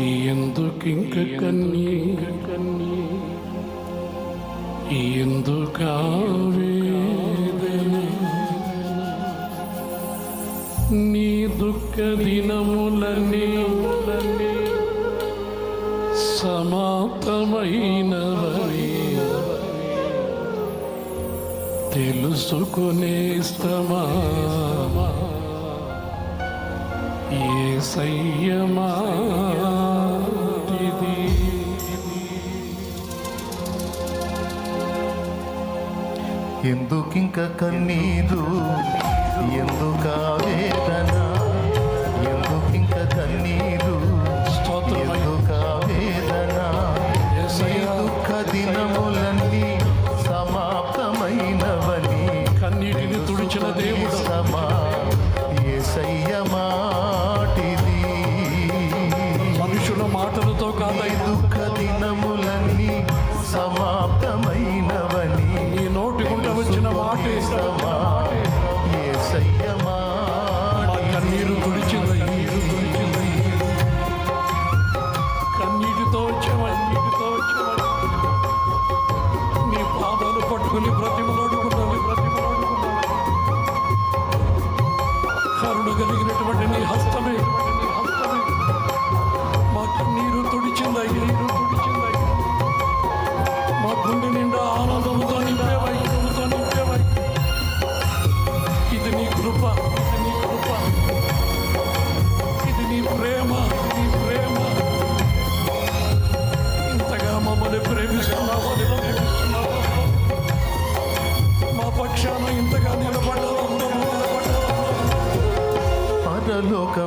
ఎందుకింక కన్నీ? కన్నీ ఎందుకా వేదన నీ దుఃఖ దినములన్నీ సమాప్తమైనవని తెలుసుకునేస్తమా ఏ సయ్యమా ఎందుకింక కన్నీరు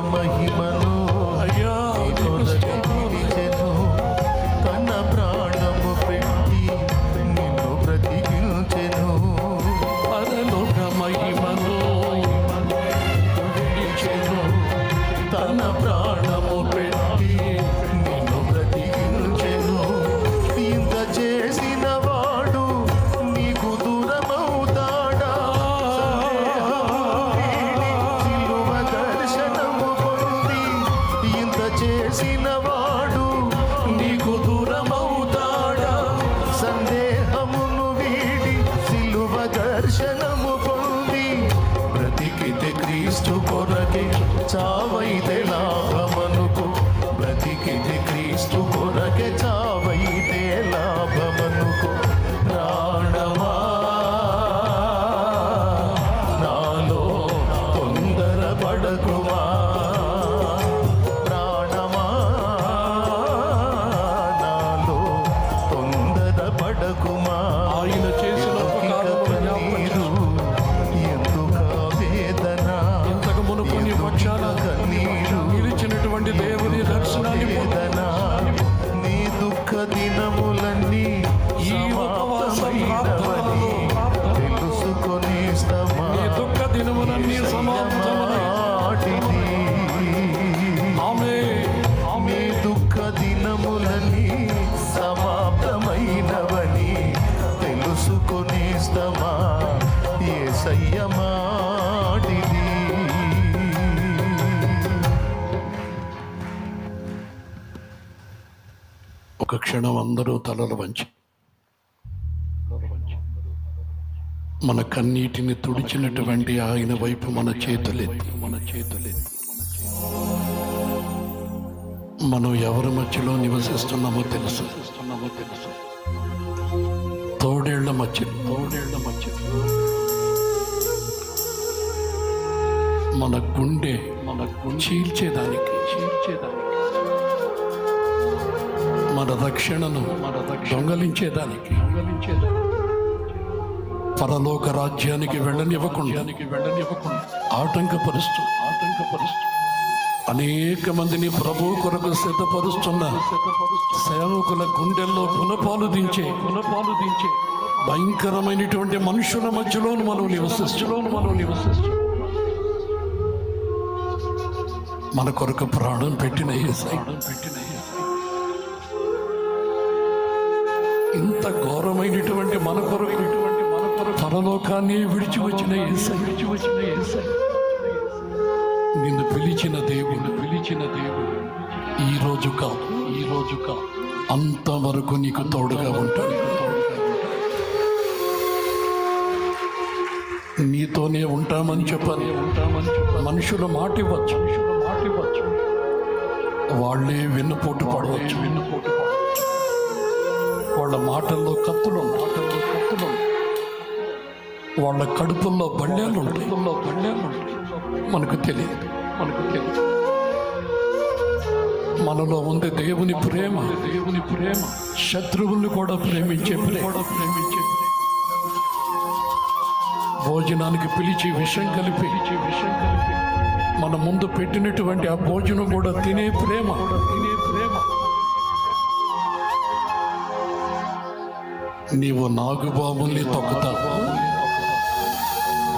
మహిమను కొరకే తెలుసుకొని ఏ సయ్యమాటిది ఒక క్షణం అందరూ తలలు వంచి. మన కన్నీటిని తుడిచినటువంటి ఆయన వైపు మన చేతులెత్తి. మన చేతులెత్తి మనం ఎవరి మధ్యలో నివసిస్తున్నామో తెలుసు తెలుసు. తోడేళ్ళ మధ్య తోడేళ్ళ మధ్య. మన గుండె మన చీల్చేదానికి చీల్చేదానికి. మన రక్షణను మన దొంగలించేదానికి. దొంగలించేదానికి. పరలోక రాజ్యానికి వెళ్ళనివ్వకుండా వెళ్ళనివ్వకుండా. ఆటంకపరుస్తూ ఆటంకపరుస్తూ. అనేక మందిని ప్రభు కొరకు సిద్ధపరుస్తున్న సేవకుల గుండెల్లో గుణపాలు దించే గుణపాలు దించే భయంకరమైనటువంటి మనుషుల మధ్యలోను మనం నివసిస్తులోను మనం నివసిస్తూ మన కొరకు ప్రాణం పెట్టిన. పెట్టిన. ఇంత ఘోరమైనటువంటి మన కొరకు ఇటువంటి మన కొరకు పరలోకాన్ని విడిచి వచ్చిన. విడిచి వచ్చిన యేసయ్య. నిన్ను పిలిచిన దేవుడు. పిలిచిన దేవుడు ఈ రోజు కాదు. ఈ రోజు కాదు అంతవరకు నీకు తోడుగా ఉంటాడు నీతోనే ఉంటామని చెప్పని. ఉంటామని చెప్పాలి మనుషులు మాట ఇవ్వచ్చు. మనుషులు మాట ఇవ్వచ్చు వాళ్ళే వెన్నుపోటు పడవచ్చు. వెన్నుపోటు వాళ్ళ మాటల్లో కత్తులు మాటల్లో కత్తులు వాళ్ళ కడుపుల్లో బళ్ళేలు ఉంటాయి బళ్ళేలు ఉంటాయి. మనకు తెలియదు. మనకు తెలియదు. మనలో ఉంది దేవుని ప్రేమ. దేవుని ప్రేమ శత్రువుల్ని కూడా ప్రేమించే కూడా ప్రేమించే భోజనానికి పిలిచి విషం కలిపి విషం కలిపి మన ముందు పెట్టినటువంటి ఆ భోజనం కూడా తినే ప్రేమ కూడా తినే ప్రేమ. నీవు నాగుబాబుల్ని తొక్కుతావు.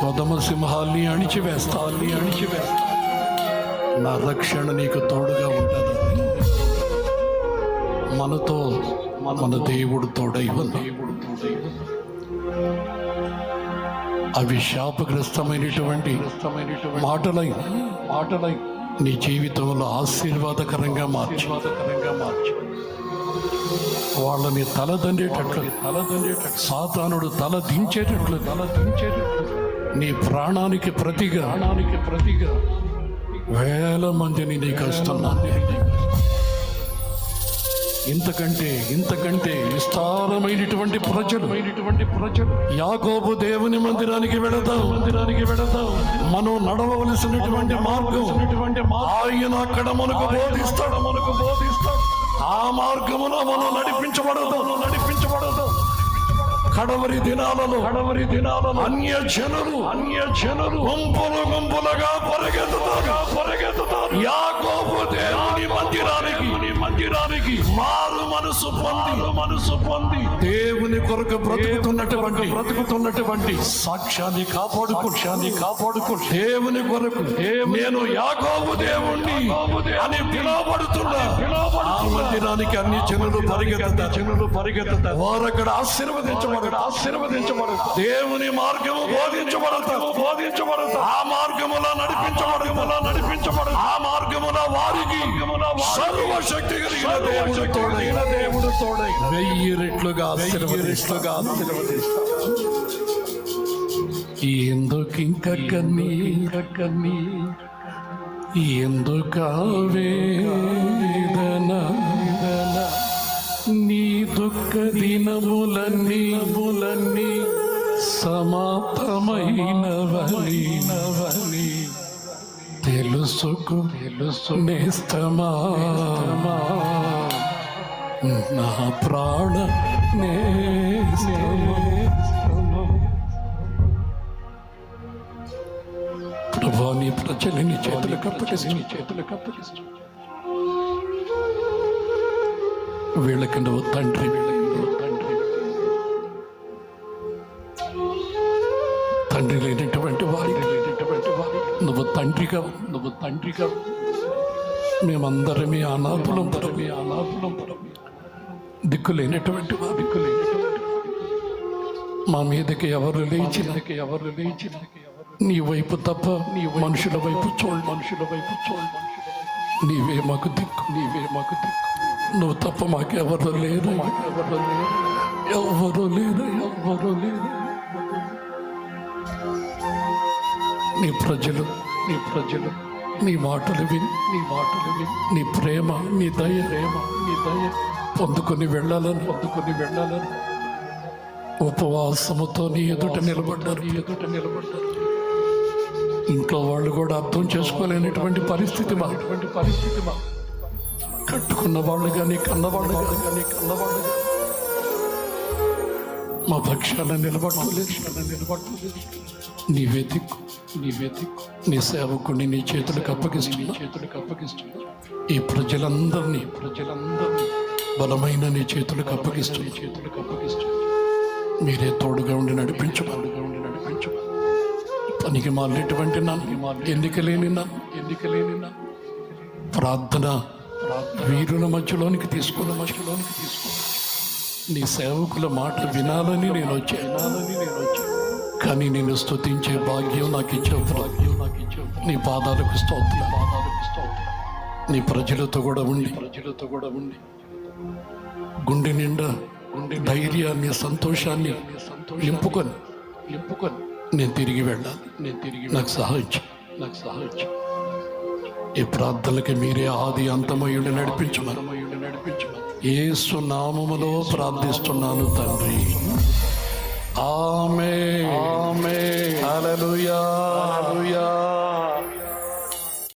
కొదమ సింహాల్ని అణిచివేస్తాల్ని అణిచివేస్తా. నా రక్షణ నీకు తోడుగా ఉంటుంది మనతో మన దేవుడు తోడై ఉంది అవి శాపగ్రస్తమైనటువంటి మాటలై మాటలై నీ జీవితంలో ఆశీర్వాదకరంగా మార్చి. మార్చి వాళ్ళని తలదండేటట్లు తలదండేటట్లు సాతానుడు తల దించేటట్లు. తల దించేటట్లు. నీ ప్రాణానికి ప్రతిగా ప్రాణానికి ప్రతిగా వేల మందిని నీకు ఇస్తున్నాను ఇంతకంటే ఇంతకంటే విస్తారమైనటువంటి ప్రజలు ప్రజలు యాకోబు దేవుని మందిరానికి వెళదాం. మందిరానికి వెళదాం. మనం నడవవలసినటువంటి మార్గం ఆయన అక్కడ మనకు బోధిస్తాడు. మనకు బోధిస్తాడు. ఆ మార్గమున మనం నడిపించబడదు. నడిపించబడదు. కడవరి దినాలలో కడవరి దినాలలో. అన్య జనులు అన్య జనులు. గుంపులు గుంపులుగా పరిగెత్తుతారు. పరిగెత్తుతారు. యాకోబు దేవుని మందిరానికి మందిరానికి మారు మనసు పొంది మనసు పొంది. దేవుని కొరకు బ్రతుకుతున్నటువంటి బ్రతుకుతున్నటువంటి సాక్ష్యాన్ని కాపాడుకుంటాన్ని కాపాడుకు. దేవుని కొరకు నేను యాకోబు దేవుణ్ణి అని పిలువబడుతున్నా. మందిరానికి అన్ని జనులు పరిగెత్తుతా జనులు పరిగెత్తుతా వారు అక్కడ ఆశీర్వదించబడతారు. ఆశీర్వదించబడతారు. దేవుని మార్గము బోధించబడతారు. బోధించబడతారు. ఆ మార్గములో నడిపించబడములో నడిపించబడదు ఆ మార్గములో వారికి సర్వశక్తి దేవుడు తోడైన దేవుడు తోడై వెయ్యి రెట్లుగా ఆశీర్వదిస్తుగా ఆశీర్వదిస్తాడు ఎందుకింక కన్నీ కన్నీ ఎందుక వేదన నీ దుఃఖ దినములన్నీ బులన్నీ సమాప్తమైనవని తెలుసుకు తెలుసు నా ప్రాణ ప్రభాని ప్రభా నీ ప్రజలు నీ చేతులకు అప్పగిస్తూ చేతులకు అప్పగిస్తూ వీళ్ళకి నువ్వు తండ్రి తండ్రి తండ్రిగా నువ్వు తండ్రిగా మేమందరమే అనాథులం పరమే అనాథులం పరమే దిక్కు లేనటువంటి వారు. దిక్కు లేనటువంటి వారు. మా మీదకి ఎవరు లేచినకి ఎవరు లేచిన నీ వైపు తప్ప నీ మనుషుల వైపు చూడు. మనుషుల వైపు చూడు. నీవే మాకు దిక్కు. నీవే మాకు దిక్కు. నువ్వు తప్ప మాకెవరు లేరు. మాకెవరు లేరు. ఎవరు లేరు. ఎవరు లేరు. నీ ప్రజలు నీ ప్రజలు. నీ మాటలు విని నీ మాటలు విని. నీ ప్రేమ నీ దయ ప్రేమ నీ దయ. పొందుకొని వెళ్ళాలని. పొందుకొని వెళ్ళాలని. ఉపవాసముతో నీ ఎదుట నిలబడ్డారు. నీ ఎదుట నిలబడ్డారు. ఇంట్లో వాళ్ళు కూడా అర్థం చేసుకోలేనటువంటి పరిస్థితి మా అటువంటి పరిస్థితి మా కట్టుకున్న వాళ్ళు కానీ కన్నవాళ్ళు కానీ కన్నవాళ్ళు మా పక్షాన నిలబడలేదు నిలబడలేదు నీవే దిక్కు దిక్కు నీ సేవకుని నీ చేతులకు అప్పగిస్తున్నా. చేతులకు అప్పగిస్తున్నా. ఈ ప్రజలందరినీ ప్రజలందరినీ బలమైన నీ చేతులకు అప్పగిస్తున్నా. చేతులకు అప్పగిస్తున్నా. మీరే తోడుగా ఉండి నడిపించబడుగా ఉండి నడిపించబడు పనికి మాలినటువంటి నన్ను ఎన్నిక లేని నన్ను ఎన్నిక లేని నన్ను ప్రార్థన వీరుల మధ్యలోనికి తీసుకున్న మధ్యలోనికి తీసుకున్న నీ సేవకుల మాట వినాలని నేను వచ్చాను. వినాలని నేను వచ్చాను. కానీ నేను స్తుతించే భాగ్యం నాకు ఇచ్చావు. భాగ్యం నాకు ఇచ్చావు నీ పాదాలకు స్తోత్రం. పాదాలకు స్తోత్రం నీ ప్రజలతో కూడా ఉండి. ప్రజలతో కూడా ఉండి గుండె నిండా గుండె ధైర్యాన్ని సంతోషాన్ని నింపుకొని నింపుకొని నేను తిరిగి వెళ్ళాలి. నేను తిరిగి నాకు సహాయించు నాకు సహాయించు ఈ ప్రార్థనలకి మీరే ఆది అంతమయుడు నడిపించమని నడిపించమని. ఏసు నామములో ప్రార్థిస్తున్నాను తండ్రి. Amen. Amen. Hallelujah. Hallelujah.